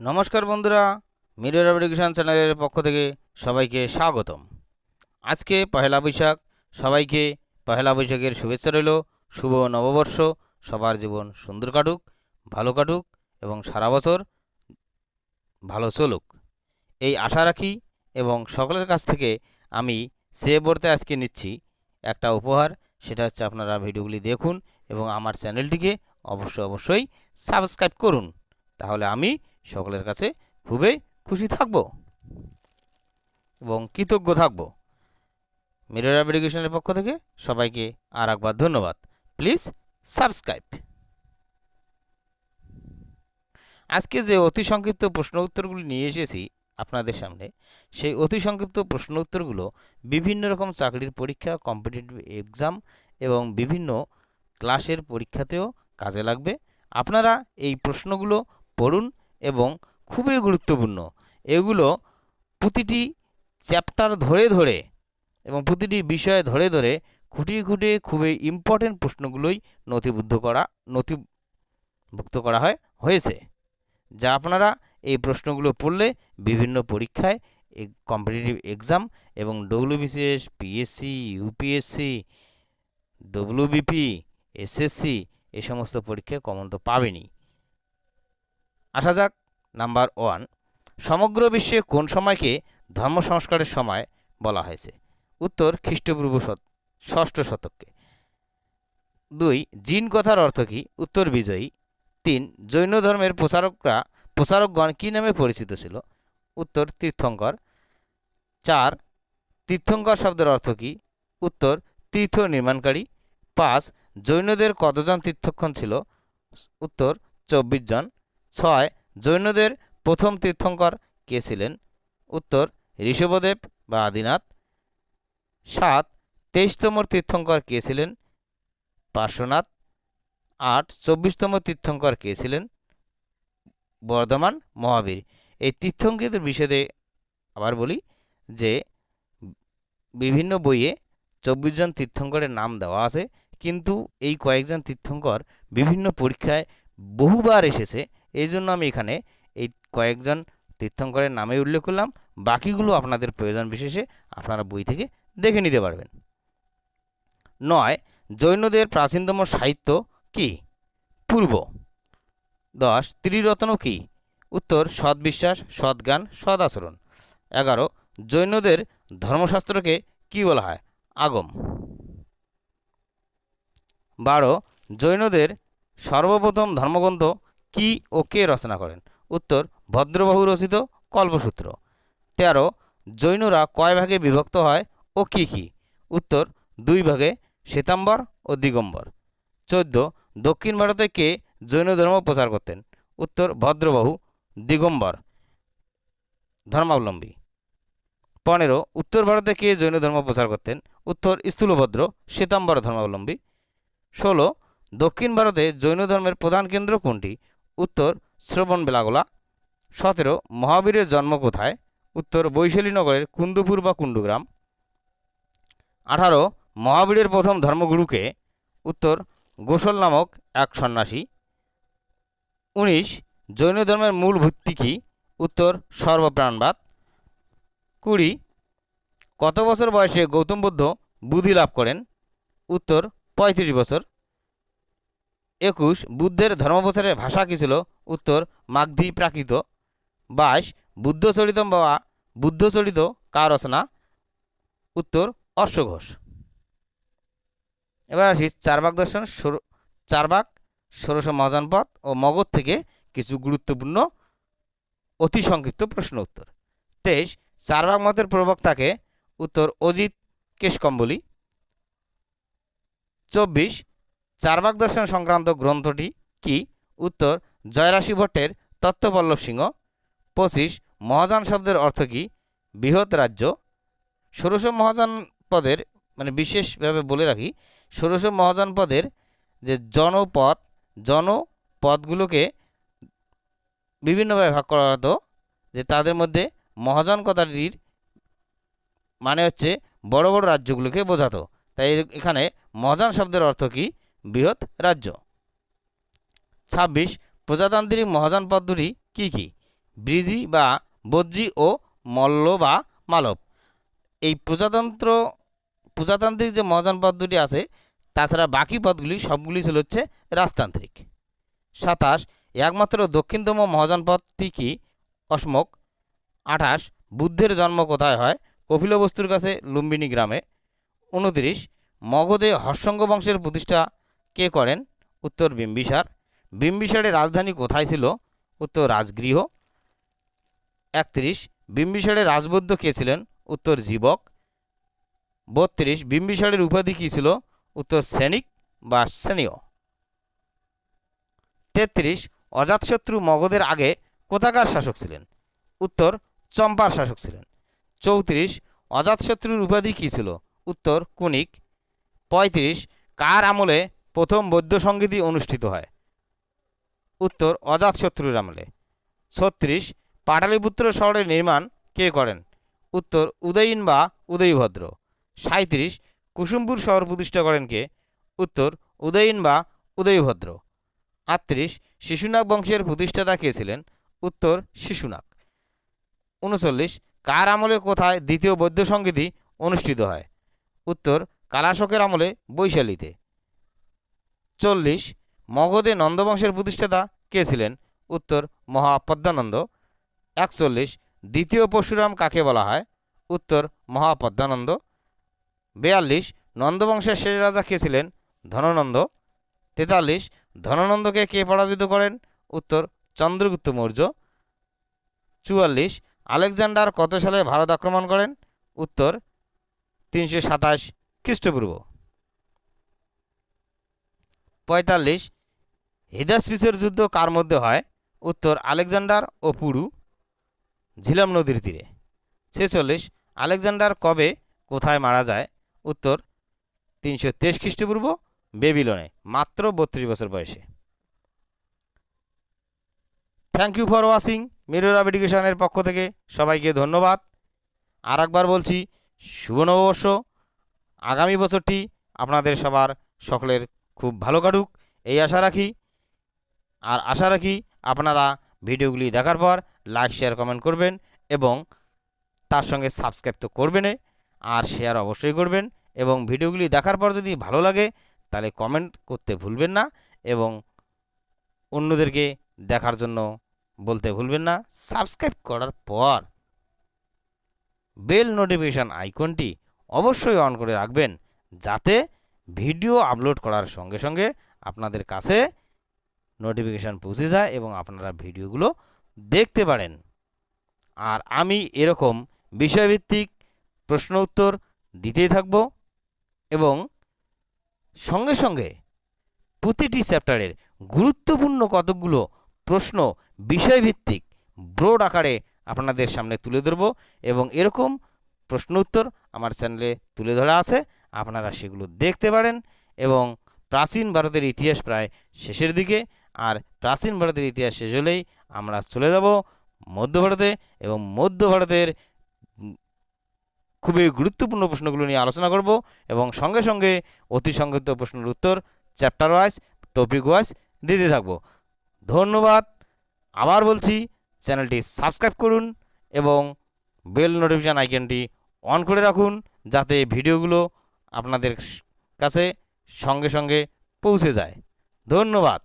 নমস্কার বন্ধুরা, mirror education চ্যানেলের পক্ষ থেকে সবাইকে স্বাগতম। আজকে পহেলা বৈশাখ, সবাইকে পহেলা বৈশাখের শুভেচ্ছা রইল, শুভ নববর্ষ, সবার জীবন সুন্দর কাটুক, ভালো কাটুক এবং সারা বছর ভালো চলুক। এই আশা রাখি এবং সকলের কাছ থেকে আমি সে বলতে আজকে নিচ্ছি একটা উপহার, সেটা হচ্ছে আপনারা ভিডিওগুলি দেখুন এবং আমার চ্যানেলটিকে অবশ্যই অবশ্যই সাবস্ক্রাইব করুন। তাহলে আমি সকলের কাছে খুবই খুশি থাকব এবং কৃতজ্ঞ থাকব। মিরর অ্যাপ্লিকেশনের পক্ষ থেকে সবাইকে আর একবার ধন্যবাদ। Please subscribe. আজকে যে অতি সংক্ষিপ্ত প্রশ্ন উত্তরগুলি নিয়ে এসেছি আপনাদের সামনে, সেই অতি সংক্ষিপ্ত প্রশ্ন উত্তরগুলো বিভিন্ন রকম চাকরির পরীক্ষা কম্পিটিটিভ এক্সাম এবং বিভিন্ন ক্লাসের পরীক্ষাতেও কাজে লাগবে। আপনারা এই প্রশ্নগুলো পড়ুন এবং খুবই গুরুত্বপূর্ণ। এগুলো প্রতিটি চ্যাপ্টার ধরে ধরে এবং প্রতিটি বিষয় ধরে ধরে খুঁটিয়ে খুঁটিয়ে খুবই ইম্পর্টেন্ট প্রশ্নগুলোই নথিবদ্ধ করা, নথিভুক্ত করা হয়, হয়েছে। যা আপনারা এই প্রশ্নগুলো পড়লে বিভিন্ন পরীক্ষায় কম্পিটিটিভ এক্সাম এবং WBCS PSC UPSC WBP SSC এই সমস্ত পরীক্ষায় কমন তো পাবেনই। আসা যাক, নাম্বার ওয়ান। সমগ্র বিশ্বে কোন সময়কে ধর্ম সংস্কারের সময় বলা হয়েছে? উত্তর, খ্রিস্টপূর্ব ষষ্ঠ শতককে। দুই, জিন কথার অর্থ কী? উত্তর, বিজয়ী। তিন, জৈন ধর্মের প্রচারকরা প্রচারকগণ কী নামে পরিচিত ছিল? উত্তর, তীর্থঙ্কর। চার, তীর্থঙ্কর শব্দের অর্থ কী? উত্তর, তীর্থ নির্মাণকারী। পাঁচ, জৈনদের কতজন তীর্থক্ষণ ছিল? উত্তর, চব্বিশ জন। ছয়, জৈনদের প্রথম তীর্থঙ্কর কে ছিলেন? উত্তর, ঋষভদেব বা আদিনাথ। সাত, তেইশতম তীর্থঙ্কর কে ছিলেন? পার্শ্বনাথ। আট, চব্বিশতম তীর্থঙ্কর কে ছিলেন? বর্ধমান মহাবীর। এই তীর্থঙ্করদের বিষয়ে আবার বলি যে, বিভিন্ন বইয়ে চব্বিশ জন তীর্থঙ্করের নাম দেওয়া আছে, কিন্তু এই কয়েকজন তীর্থঙ্কর বিভিন্ন পরীক্ষায় বহুবার এসেছে। এই জন্য আমি এখানে এই কয়েকজন তীর্থঙ্করের নামে উল্লেখ করলাম। বাকিগুলো আপনাদের প্রয়োজন বিশেষে আপনারা বই থেকে দেখে নিতে পারবেন। নয়, জৈনদের প্রাচীনতম সাহিত্য কি? পূর্ব। দশ, ত্রিরত্ন কি? উত্তর, সৎবিশ্বাস, সৎজ্ঞান সদ আচরণ এগারো, জৈনদের ধর্মশাস্ত্রকে কি বলা হয়? আগম। বারো, জৈনদের সর্বপ্রথম ধর্মগ্রন্থ কি ও কে রচনা করেন? উত্তর, ভদ্রবাহু রচিত কল্পসূত্র। তেরো, জৈনরা কয় ভাগে বিভক্ত হয় ও কি কি? উত্তর, দুই ভাগে, শ্বেতাম্বর ও দিগম্বর। চোদ্দ, দক্ষিণ ভারতে কে জৈন ধর্ম প্রচার করতেন? উত্তর, ভদ্রবাহু, দিগম্বর। ধর্মাবলম্বী। পনেরো, উত্তর ভারতে কে জৈন ধর্ম প্রচার করতেন? উত্তর, স্থূলভদ্র, শ্বেতাম্বর ধর্মাবলম্বী। ষোলো, দক্ষিণ ভারতে জৈন ধর্মের প্রধান কেন্দ্র কোনটি? উত্তর শ্রবণ বেলাগোলা সতেরো, মহাবীরের জন্ম কোথায়? উত্তর বৈশালীনগরের কুন্দুপুর বা কুণ্ডুগ্রাম। আঠারো, মহাবীরের প্রথম ধর্মগুরুকে উত্তর, গোসল নামক এক সন্ন্যাসী। উনিশ, জৈন ধর্মের মূল ভিত্তি কী? উত্তর, সর্বপ্রাণবাদ। কুড়ি, কত বছর বয়সে গৌতম বুদ্ধ বুদ্ধি লাভ করেন? উত্তর, পঁয়ত্রিশ বছর। একুশ, বুদ্ধের ধর্মপ্রচারের ভাষা কী ছিল? উত্তর, মাগধি প্রাকৃত। বাইশ বুদ্ধচরিতম বা বুদ্ধচরিত কার রচনা? উত্তর, অশ্বঘোষ। এবার আসি চারবাক দর্শন ষোলো চারবাক, ষোড়শ মহাজনপদ ও মগধ থেকে কিছু গুরুত্বপূর্ণ, অতি সংক্ষিপ্ত প্রশ্ন উত্তর। তেইশ, চারবাক মতের প্রবক্তাকে উত্তর অজিত কেশকম্বলী। চব্বিশ চারবাক দর্শন সংক্রান্ত গ্রন্থটি কি? উত্তর, জয়রাশি ভট্টের তত্ত্বপল্লব সিংহ। পঁচিশ, মহাযান শব্দের অর্থ কী? বৃহৎ রাজ্য। ষোড়শ মহাযান পদের মানে বিশেষভাবে বলে রাখি, ষোড়শ মহাযান পদের যে জনপদ, জনপদগুলোকে বিভিন্নভাবে ভাগ করা হতো, যে তাদের মধ্যে মহাজন কথাটির মানে হচ্ছে বড় বড় রাজ্যগুলোকে বোঝাতো। তাই এখানে মহাযান শব্দের অর্থ কী? বৃহৎ রাজ্য। ছাব্বিশ, প্রজাতান্ত্রিক মহাযান পদ্ধতি কী কী? ব্রিজি বা বজ্জি ও মল্ল বা মালব। এই প্রজাতন্ত্র, প্রজাতান্ত্রিক যে মহাযান পদ দুটি আছে, তাছাড়া বাকি পদগুলি সবগুলি ছিল হচ্ছে রাজতান্ত্রিক। সাতাশ, একমাত্র দক্ষিণতম মহাযান পথটি কি? অসমক আঠাশ, বুদ্ধের জন্ম কোথায় হয়? কপিলবস্তুর কাছে লুম্বিনী গ্রামে। উনত্রিশ, মগধে হর্ষঙ্গ বংশের প্রতিষ্ঠা কে করেন? উত্তর বিম্বিসার। বিম্বিসারের রাজধানী কোথায় ছিল? উত্তর রাজগৃহ। একত্রিশ, বিম্বিসারের রাজবৈদ্য কে ছিলেন? উত্তর জীবক। বত্রিশ, বিম্বিসারের উপাধি কী ছিল? উত্তর শ্রেণিক বা শ্রেণীয়। তেত্রিশ, অজাতশত্রু মগধের আগে কোথাকার শাসক ছিলেন? উত্তর চম্পার শাসক ছিলেন। চৌত্রিশ, অজাতশত্রুর উপাধি কী ছিল? উত্তর কুনিক। পঁয়ত্রিশ, কার আমলে প্রথম বৌদ্ধ সঙ্গীতি অনুষ্ঠিত হয়। উত্তর অজাতশত্রুর আমলে। ছত্রিশ, পাটালিপুত্র শহরের নির্মাণ কে করেন? উত্তর, উদয়ীন বা উদয়ভদ্র। সাঁত্রিশ কুসুমপুর শহর প্রতিষ্ঠা করেন কে? উত্তর, উদয়ীন বা উদয়ভদ্র। আটত্রিশ, শিশুনাগ বংশের প্রতিষ্ঠাতা কে ছিলেন? উত্তর, শিশুনাগ। উনচল্লিশ, কার আমলে কোথায় দ্বিতীয় বৌদ্ধ সঙ্গীতি অনুষ্ঠিত হয়? উত্তর, কালাশকের আমলে বৈশালীতে। চল্লিশ, মগধে নন্দবংশের প্রতিষ্ঠাতা কে ছিলেন? উত্তর মহাপদ্মানন্দ একচল্লিশ, দ্বিতীয় পরশুরাম কাকে বলা হয়? উত্তর মহাপদ্মানন্দ বেয়াল্লিশ, নন্দবংশের শেষ রাজা কে ছিলেন? ধননন্দ। তেতাল্লিশ, ধননন্দকে কে পরাজিত করেন? উত্তর, চন্দ্রগুপ্ত মৌর্য। চুয়াল্লিশ, আলেকজান্ডার কত সালে ভারত আক্রমণ করেন? উত্তর, তিনশো সাতাশ খ্রিস্টপূর্ব। পঁয়তাল্লিশ। হিদাসপিসের যুদ্ধ কার মধ্যে হয়? উত্তর আলেকজান্ডার ও পুরু। ঝিলাম নদীর তীরে। ছেচল্লিশ। আলেকজান্ডার কবে কোথায় মারা যায়? উত্তর তিনশো তেইশ খ্রিস্টপূর্ব বেবিলনে, মাত্র বত্রিশ বছর বয়সে। Thank you for watching mirror এডুকেশনের পক্ষ থেকে সবাইকে ধন্যবাদ। আর একবার বলছি, শুভ নববর্ষ। আগামী বছরটি আপনাদের সবার সকলের খুব ভালো কাটুক, এই আশা রাখি। আর আশা রাখি আপনারা ভিডিওগুলি দেখার পর লাইক শেয়ার কমেন্ট করবেন এবং তার সঙ্গে সাবস্ক্রাইব তো করবেনই আর শেয়ার অবশ্যই করবেন এবং ভিডিওগুলি দেখার পর যদি ভালো লাগে তাহলে কমেন্ট করতে ভুলবেন না এবং অন্যদেরকে দেখার জন্য বলতে ভুলবেন না। সাবস্ক্রাইব করার পর বেল নোটিফিকেশান আইকনটি অবশ্যই অন করে রাখবেন যাতে ভিডিও আপলোড করার সঙ্গে সঙ্গে আপনাদের কাছে নোটিফিকেশান পৌঁছে যায় এবং আপনারা ভিডিওগুলো দেখতে পারেন। আর আমি এরকম বিষয়ভিত্তিক প্রশ্ন উত্তর দিতেই থাকব এবং সঙ্গে সঙ্গে প্রতিটি চ্যাপ্টারের গুরুত্বপূর্ণ কতকগুলো প্রশ্ন বিষয়ভিত্তিক ব্রড আকারে আপনাদের সামনে তুলে ধরব এবং এরকম প্রশ্ন উত্তর আমার চ্যানেলে তুলে ধরা আছে। আপনারা সেগুলো দেখতে পারেন এবং প্রাচীন ভারতের ইতিহাস প্রায় শেষের দিকে, আর প্রাচীন ভারতের ইতিহাস শেষ হলেই আমরা চলে যাব মধ্য ভারতে এবং মধ্য ভারতের খুবই গুরুত্বপূর্ণ প্রশ্নগুলো নিয়ে আলোচনা করব এবং সঙ্গে সঙ্গে অতি সংক্ষিপ্ত প্রশ্নের উত্তর চ্যাপ্টার ওয়াইজ টপিক ওয়াইজ দিতে থাকব। ধন্যবাদ। আবার বলছি চ্যানেলটি সাবস্ক্রাইব করুন এবং বেল নোটিফিকেশান আইকনটি অন করে রাখুন যাতে ভিডিওগুলো আপনাদের কাছে সঙ্গে সঙ্গে পৌঁছে যায়। ধন্যবাদ।